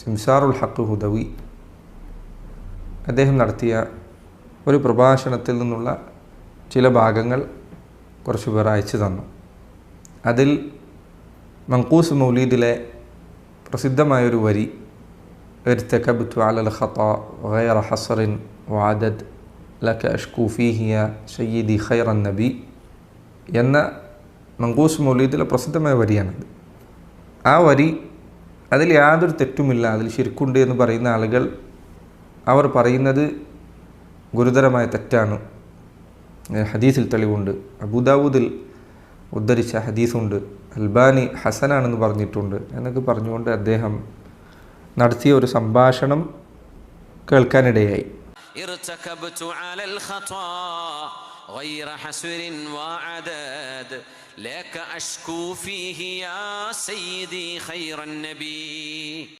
സിംസാറുൽ ഹക്ക് ഹുദവി അദ്ദേഹം നടത്തിയ ഒരു പ്രഭാഷണത്തിൽ നിന്നുള്ള ചില ഭാഗങ്ങൾ കുറച്ച് പേർ അയച്ചു തന്നു അതിൽ മങ്കൂസ് മൗലീദിലെ പ്രസിദ്ധമായൊരു വരി ارتكبت على الخطأ غير حصر وعدد لك أشكو فيه يا سيدي خير النبي എന്ന മങ്കൂസ് മൗലീദിലെ പ്രസിദ്ധമായ വരിയാണത് ആ വരി അതിൽ യാതൊരു തെറ്റുമില്ല. അതിൽ ശരിക്കുണ്ട് എന്ന് പറയുന്ന ആളുകൾ അവർ പറയുന്നത് ഗുരുതരമായ തെറ്റാണ്. ഹദീസിൽ തെളിവുണ്ട്. അബുദാവൂദിൽ ഉദ്ധരിച്ച ഹദീസുണ്ട്. അൽബാനി ഹസനാണെന്ന് പറഞ്ഞിട്ടുണ്ട്. എന്നൊക്കെ പറഞ്ഞുകൊണ്ട് അദ്ദേഹം നടത്തിയ ഒരു സംഭാഷണം കേൾക്കാനിടയായി. ارتكبت على الخطا غير حسر وعدد لك أشكو فيه يا سيدي خير النبي.